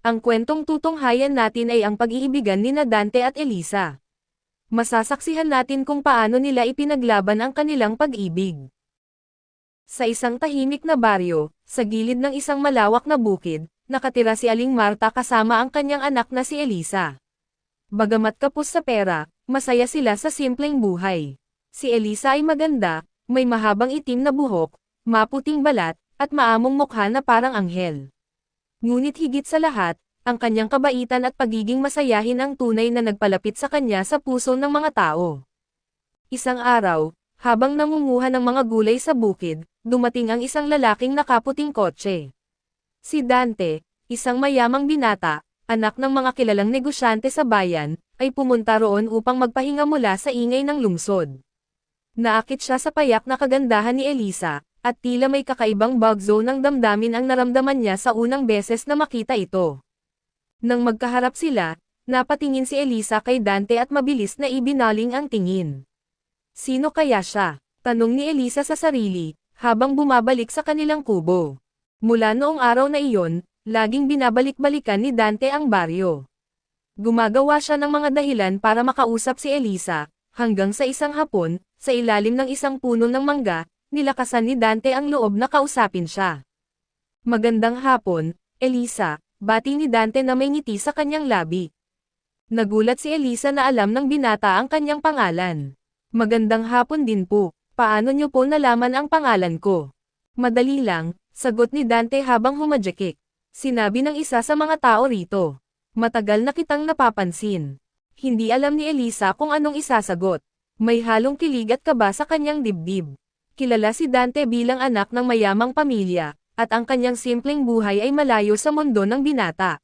Ang kwentong tutunghayan natin ay ang pag-iibigan ni Dante at Elisa. Masasaksihan natin kung paano nila ipinaglaban ang kanilang pag-ibig. Sa isang tahimik na baryo, sa gilid ng isang malawak na bukid, nakatira si Aling Marta kasama ang kanyang anak na si Elisa. Bagamat kapos sa pera, masaya sila sa simpleng buhay. Si Elisa ay maganda, may mahabang itim na buhok, maputing balat, at maamong mukha na parang anghel. Ngunit higit sa lahat, ang kanyang kabaitan at pagiging masayahin ang tunay na nagpalapit sa kanya sa puso ng mga tao. Isang araw, habang nangunguha ng mga gulay sa bukid, dumating ang isang lalaking nakaputing kotse. Si Dante, isang mayamang binata, anak ng mga kilalang negosyante sa bayan, ay pumunta roon upang magpahinga mula sa ingay ng lungsod. Naakit siya sa payak na kagandahan ni Elisa, at tila may kakaibang bagzo ng damdamin ang naramdaman niya sa unang beses na makita ito. Nang magkaharap sila, napatingin si Elisa kay Dante at mabilis na ibinaling ang tingin. Sino kaya siya? Tanong ni Elisa sa sarili, habang bumabalik sa kanilang kubo. Mula noong araw na iyon, laging binabalik-balikan ni Dante ang baryo. Gumagawa siya ng mga dahilan para makausap si Elisa, hanggang sa isang hapon, sa ilalim ng isang puno ng mangga, nilakasan ni Dante ang loob na kausapin siya. Magandang hapon, Elisa, bati ni Dante na may ngiti sa kanyang labi. Nagulat si Elisa na alam ng binata ang kanyang pangalan. Magandang hapon din po, paano niyo po nalaman ang pangalan ko? Madali lang, sagot ni Dante habang humadjakik. Sinabi ng isa sa mga tao rito. Matagal na kitang napapansin. Hindi alam ni Elisa kung anong isasagot. May halong kilig at kaba sa kanyang dibdib. Kilala si Dante bilang anak ng mayamang pamilya, at ang kanyang simpleng buhay ay malayo sa mundo ng binata.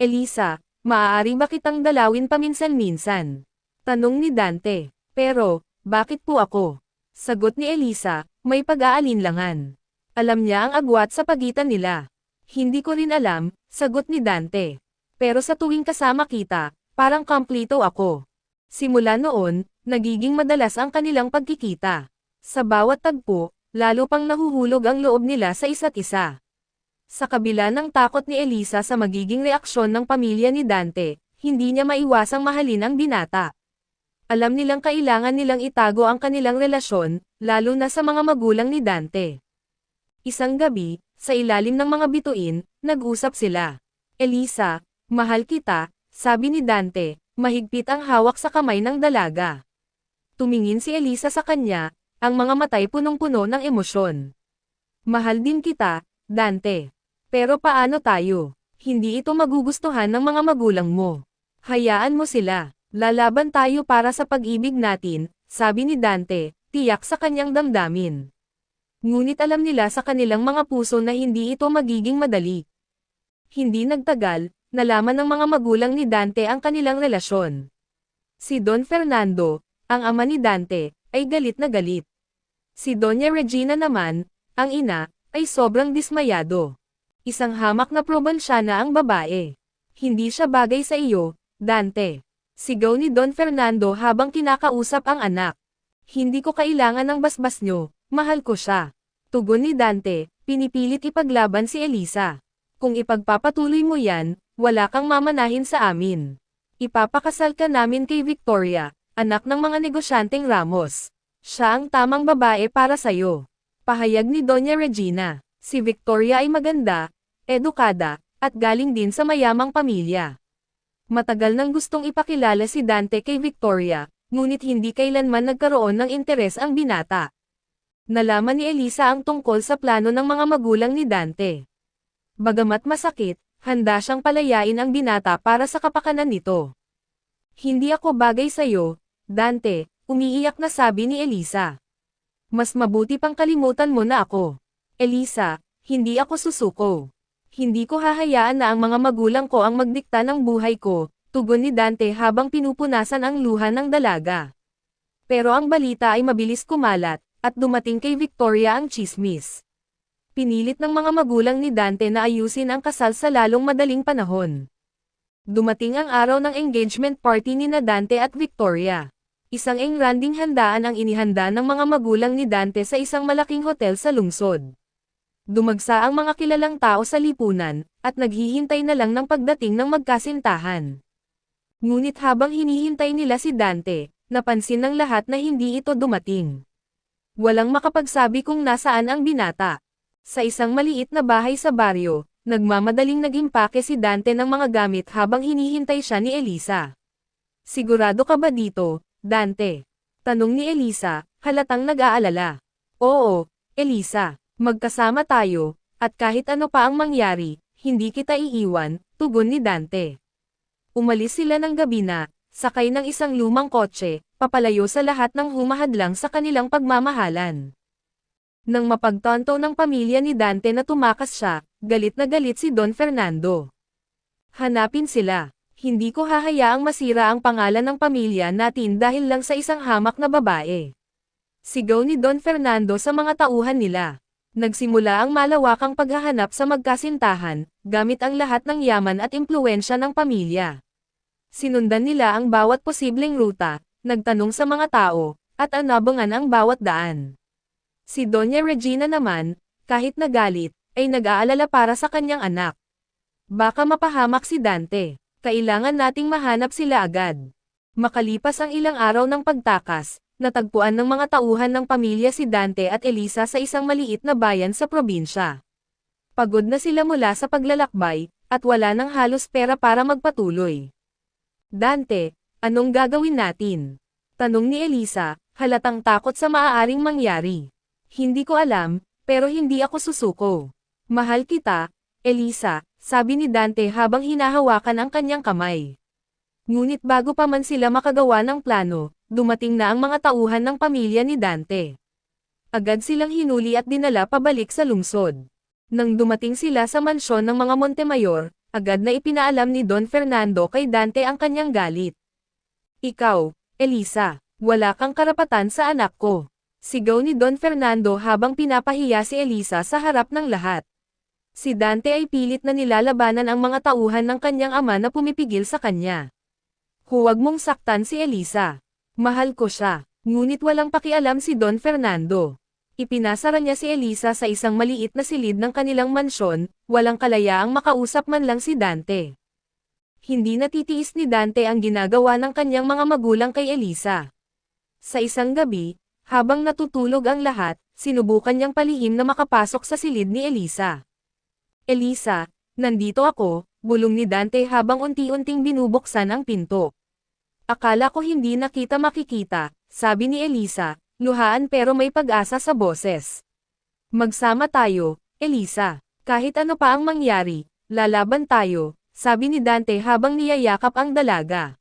Elisa, maaari ba kitang dalawin paminsan-minsan? Tanong ni Dante. Pero, bakit po ako? Sagot ni Elisa, may pag-aalinlangan. Alam niya ang agwat sa pagitan nila. Hindi ko rin alam, sagot ni Dante. Pero sa tuwing kasama kita, parang kompleto ako. Simula noon, nagiging madalas ang kanilang pagkikita. Sa bawat tagpo, lalo pang nahuhulog ang loob nila sa isa't isa. Sa kabila ng takot ni Elisa sa magiging reaksyon ng pamilya ni Dante, hindi niya maiwasang mahalin ang binata. Alam nilang kailangan nilang itago ang kanilang relasyon, lalo na sa mga magulang ni Dante. Isang gabi, sa ilalim ng mga bituin, nag-usap sila. Elisa, mahal kita, sabi ni Dante, mahigpit ang hawak sa kamay ng dalaga. Tumingin si Elisa sa kanya, ang mga matay punong-puno ng emosyon. Mahal din kita, Dante. Pero paano tayo? Hindi ito magugustuhan ng mga magulang mo. Hayaan mo sila. Lalaban tayo para sa pag-ibig natin, sabi ni Dante, tiyak sa kanyang damdamin. Ngunit alam nila sa kanilang mga puso na hindi ito magiging madali. Hindi nagtagal, nalaman ng mga magulang ni Dante ang kanilang relasyon. Si Don Fernando, ang ama ni Dante, ay galit na galit. Si Doña Regina naman, ang ina, ay sobrang dismayado. Isang hamak na probinsyana ang babae. Hindi siya bagay sa iyo, Dante. Sigaw ni Don Fernando habang kinakausap ang anak. Hindi ko kailangan ng basbas nyo, mahal ko siya. Tugon ni Dante, pinipilit ipaglaban si Elisa. Kung ipagpapatuloy mo yan, wala kang mamanahin sa amin. Ipapakasal ka namin kay Victoria, anak ng mga negosyanteng Ramos. Siya ang tamang babae para sa'yo. Pahayag ni Doña Regina, si Victoria ay maganda, edukada, at galing din sa mayamang pamilya. Matagal nang gustong ipakilala si Dante kay Victoria, ngunit hindi kailanman nagkaroon ng interes ang binata. Nalaman ni Elisa ang tungkol sa plano ng mga magulang ni Dante. Bagamat masakit, handa siyang palayain ang binata para sa kapakanan nito. Hindi ako bagay sa'yo, Dante, Umiiyak na sabi ni Elisa. Mas mabuti pang kalimutan mo na ako. Elisa, hindi ako susuko. Hindi ko hahayaan na ang mga magulang ko ang magdikta ng buhay ko, tugon ni Dante habang pinupunasan ang luha ng dalaga. Pero ang balita ay mabilis kumalat, at dumating kay Victoria ang chismis. Pinilit ng mga magulang ni Dante na ayusin ang kasal sa lalong madaling panahon. Dumating ang araw ng engagement party ni na Dante at Victoria. Isang engranding handaan ang inihanda ng mga magulang ni Dante sa isang malaking hotel sa lungsod. Dumagsa ang mga kilalang tao sa lipunan, at naghihintay na lang ng pagdating ng magkasintahan. Ngunit habang hinihintay nila si Dante, napansin ng lahat na hindi ito dumating. Walang makapagsabi kung nasaan ang binata. Sa isang maliit na bahay sa baryo, nagmamadaling nagimpake si Dante ng mga gamit habang hinihintay siya ni Elisa. Sigurado ka ba dito, Dante? Tanong ni Elisa, halatang nag-aalala. Oo, Elisa, magkasama tayo, at kahit ano pa ang mangyari, hindi kita iiwan, tugon ni Dante. Umalis sila ng gabi na, sakay ng isang lumang kotse, papalayo sa lahat ng humahadlang sa kanilang pagmamahalan. Nang mapagtanto ng pamilya ni Dante na tumakas siya, galit na galit si Don Fernando. Hanapin sila. Hindi ko hahayaang masira ang pangalan ng pamilya natin dahil lang sa isang hamak na babae. Sigaw ni Don Fernando sa mga tauhan nila. Nagsimula ang malawakang paghahanap sa magkasintahan, gamit ang lahat ng yaman at impluensya ng pamilya. Sinundan nila ang bawat posibleng ruta, nagtanong sa mga tao, at anabangan ang bawat daan. Si Doña Regina naman, kahit nagalit, ay nag-aalala para sa kanyang anak. Baka mapahamak si Dante. Kailangan nating mahanap sila agad. Makalipas ang ilang araw ng pagtakas, natagpuan ng mga tauhan ng pamilya si Dante at Elisa sa isang maliit na bayan sa probinsya. Pagod na sila mula sa paglalakbay, at wala nang halos pera para magpatuloy. Dante, anong gagawin natin? Tanong ni Elisa, halatang takot sa maaaring mangyari. Hindi ko alam, pero hindi ako susuko. Mahal kita, Elisa, sabi ni Dante habang hinahawakan ang kanyang kamay. Ngunit bago pa man sila makagawa ng plano, dumating na ang mga tauhan ng pamilya ni Dante. Agad silang hinuli at dinala pabalik sa lungsod. Nang dumating sila sa mansyon ng mga Montemayor, agad na ipinaalam ni Don Fernando kay Dante ang kanyang galit. Ikaw, Elisa, wala kang karapatan sa anak ko. Sigaw ni Don Fernando habang pinapahiya si Elisa sa harap ng lahat. Si Dante ay pilit na nilalabanan ang mga tauhan ng kanyang ama na pumipigil sa kanya. Huwag mong saktan si Elisa. Mahal ko siya, ngunit walang pakialam si Don Fernando. Ipinasara niya si Elisa sa isang maliit na silid ng kanilang mansyon, walang kalayaang makausap man lang si Dante. Hindi natitiis ni Dante ang ginagawa ng kanyang mga magulang kay Elisa. Sa isang gabi, habang natutulog ang lahat, sinubukan niyang palihim na makapasok sa silid ni Elisa. Elisa, nandito ako, bulong ni Dante habang unti-unting binubuksan ang pinto. Akala ko hindi na kita makikita, sabi ni Elisa, luhaan pero may pag-asa sa boses. Magsama tayo, Elisa. Kahit ano pa ang mangyari, lalaban tayo, sabi ni Dante habang niyayakap ang dalaga.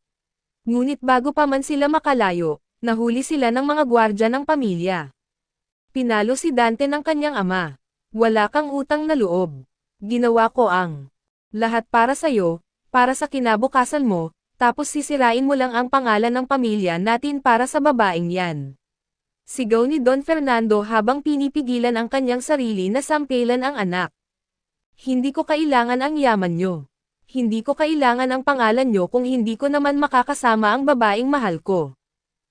Ngunit bago pa man sila makalayo, nahuli sila ng mga gwardya ng pamilya. Pinalo si Dante ng kanyang ama. Wala kang utang na loob. Ginawa ko ang lahat para sa'yo, para sa kinabukasan mo, tapos sisirain mo lang ang pangalan ng pamilya natin para sa babaeng yan. Sigaw ni Don Fernando habang pinipigilan ang kanyang sarili na sampilan ang anak. Hindi ko kailangan ang yaman nyo. Hindi ko kailangan ang pangalan nyo kung hindi ko naman makakasama ang babaeng mahal ko.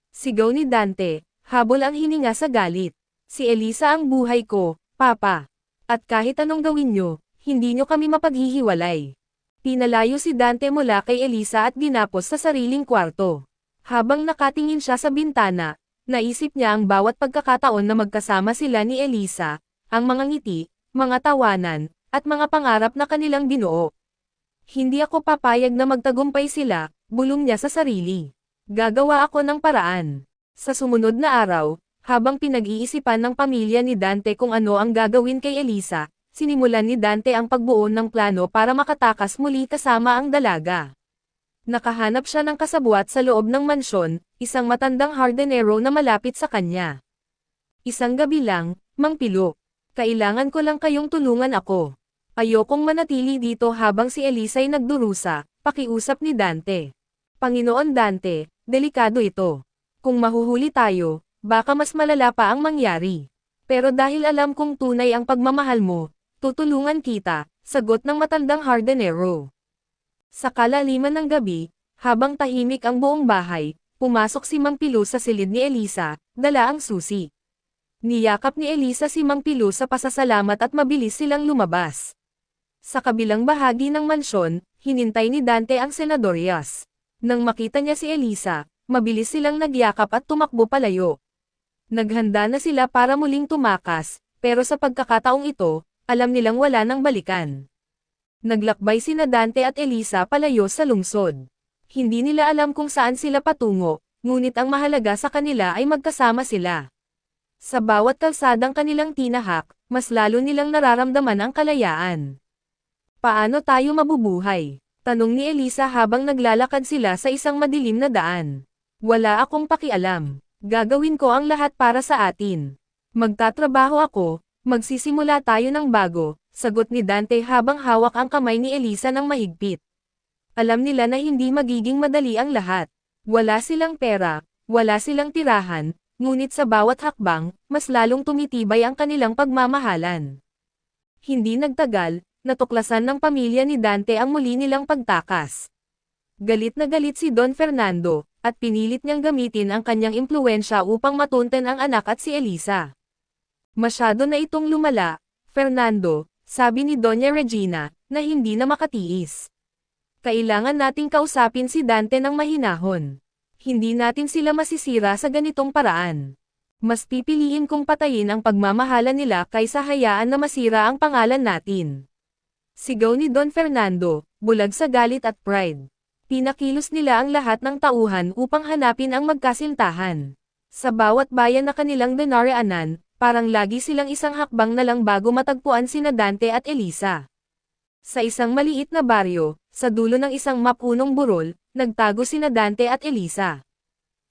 Sigaw ni Dante, habol ang hininga sa galit. Si Elisa ang buhay ko, Papa. At kahit anong gawin nyo, hindi nyo kami mapaghihiwalay. Pinalayo si Dante mula kay Elisa at ginapos sa sariling kwarto. Habang nakatingin siya sa bintana, naisip niya ang bawat pagkakataon na magkasama sila ni Elisa, ang mga ngiti, mga tawanan, at mga pangarap na kanilang binuo. Hindi ako papayag na magtagumpay sila, bulong niya sa sarili. Gagawa ako ng paraan. Sa sumunod na araw, habang pinag-iisipan ng pamilya ni Dante kung ano ang gagawin kay Elisa, sinimulan ni Dante ang pagbuo ng plano para makatakas muli kasama ang dalaga. Nakahanap siya ng kasabwat sa loob ng mansyon, isang matandang hardenero na malapit sa kanya. Isang gabi lang, Mang Pilo. Kailangan ko lang kayong tulungan ako. Ayokong manatili dito habang si Elisa ay nagdurusa, pakiusap ni Dante. Panginoon Dante, delikado ito. Kung mahuhuli tayo, baka mas malala pa ang mangyari. Pero dahil alam kong tunay ang pagmamahal mo, tutulungan kita, sagot ng matandang hardenero. Sa kalaliman ng gabi, habang tahimik ang buong bahay, pumasok si Mang Pilo sa silid ni Elisa, dala ang susi. Niyakap ni Elisa si Mang Pilu sa pasasalamat at mabilis silang lumabas. Sa kabilang bahagi ng mansyon, hinintay ni Dante ang Senador Yas. Nang makita niya si Elisa, mabilis silang nagyakap at tumakbo palayo. Naghanda na sila para muling tumakas, pero sa pagkakataong ito, alam nilang wala nang balikan. Naglakbay sina Dante at Elisa palayo sa lungsod. Hindi nila alam kung saan sila patungo, ngunit ang mahalaga sa kanila ay magkasama sila. Sa bawat kalsadang kanilang tinahak, mas lalo nilang nararamdaman ang kalayaan. Paano tayo mabubuhay? Tanong ni Elisa habang naglalakad sila sa isang madilim na daan. Wala akong pakialam. Gagawin ko ang lahat para sa atin. Magtatrabaho ako, magsisimula tayo ng bago, sagot ni Dante habang hawak ang kamay ni Elisa ng mahigpit. Alam nila na hindi magiging madali ang lahat. Wala silang pera, wala silang tirahan, ngunit sa bawat hakbang, mas lalong tumitibay ang kanilang pagmamahalan. Hindi nagtagal, natuklasan ng pamilya ni Dante ang muli nilang pagtakas. Galit na galit si Don Fernando, at pinilit niyang gamitin ang kanyang impluensya upang matunten ang anak at si Elisa. Masyado na itong lumala, Fernando, sabi ni Doña Regina, na hindi na makatiis. Kailangan nating kausapin si Dante ng mahinahon. Hindi natin sila masisira sa ganitong paraan. Mas pipiliin kong patayin ang pagmamahala nila kaysa hayaan na masira ang pangalan natin. Sigaw ni Don Fernando, bulag sa galit at pride. Pinakilos nila ang lahat ng tauhan upang hanapin ang magkasintahan. Sa bawat bayan na kanilang dinaraanan, parang lagi silang isang hakbang na lang bago matagpuan sina Dante at Elisa. Sa isang maliit na baryo, sa dulo ng isang mapunong burol, nagtago sina Dante at Elisa.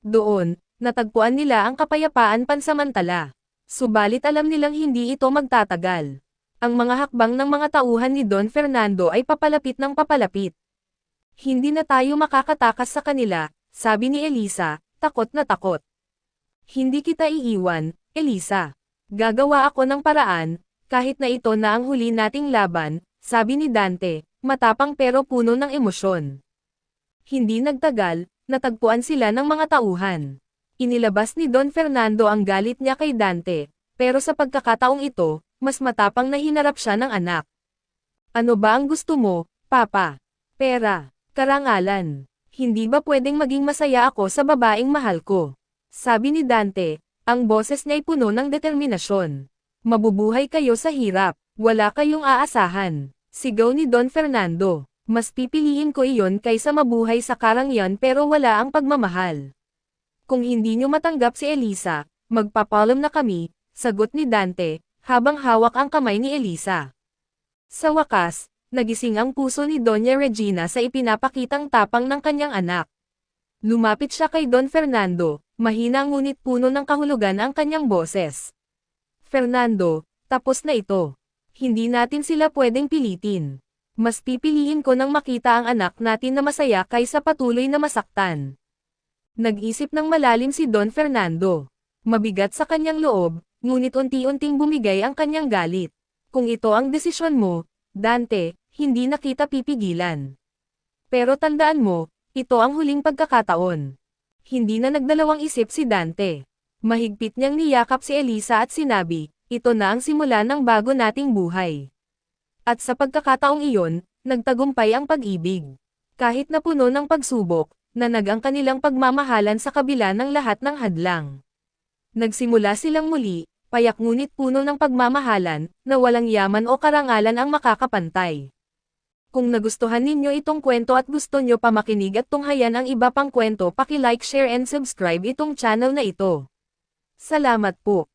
Doon, natagpuan nila ang kapayapaan pansamantala. Subalit alam nilang hindi ito magtatagal. Ang mga hakbang ng mga tauhan ni Don Fernando ay papalapit ng papalapit. Hindi na tayo makakatakas sa kanila, sabi ni Elisa, takot na takot. Hindi kita iiwan, Elisa. Gagawa ako ng paraan, kahit na ito na ang huli nating laban, sabi ni Dante, matapang pero puno ng emosyon. Hindi nagtagal, natagpuan sila ng mga tauhan. Inilabas ni Don Fernando ang galit niya kay Dante, pero sa pagkakataong ito, mas matapang na hinarap siya ng anak. Ano ba ang gusto mo, Papa? Pera, karangalan. Hindi ba pwedeng maging masaya ako sa babaeng mahal ko? Sabi ni Dante, ang boses niya ay puno ng determinasyon. Mabubuhay kayo sa hirap, wala kayong aasahan. Sigaw ni Don Fernando, mas pipiliin ko iyon kaysa mabuhay sa karangyan pero wala ang pagmamahal. Kung hindi nyo matanggap si Elisa, magpapalam na kami, sagot ni Dante, habang hawak ang kamay ni Elisa. Sa wakas, nagising ang puso ni Doña Regina sa ipinapakitang tapang ng kanyang anak. Lumapit siya kay Don Fernando, mahina ngunit puno ng kahulugan ang kanyang boses. Fernando, tapos na ito. Hindi natin sila pwedeng pilitin. Mas pipiliin ko nang makita ang anak natin na masaya kaysa patuloy na masaktan. Nag-isip ng malalim si Don Fernando. Mabigat sa kanyang loob, ngunit unti-unting bumigay ang kanyang galit. Kung ito ang desisyon mo, Dante, hindi na kita pipigilan. Pero tandaan mo, ito ang huling pagkakataon. Hindi na nagdalawang isip si Dante. Mahigpit niyang niyakap si Elisa at sinabi, ito na ang simula ng bago nating buhay. At sa pagkakataong iyon, nagtagumpay ang pag-ibig. Kahit na puno ng pagsubok, nanag ang kanilang pagmamahalan sa kabila ng lahat ng hadlang. Nagsimula silang muli, payak ngunit puno ng pagmamahalan, na walang yaman o karangalan ang makakapantay. Kung nagustuhan ninyo itong kwento at gusto nyo pa makinig at tunghayan ang iba pang kwento paki-like share and subscribe itong channel na ito. Salamat po.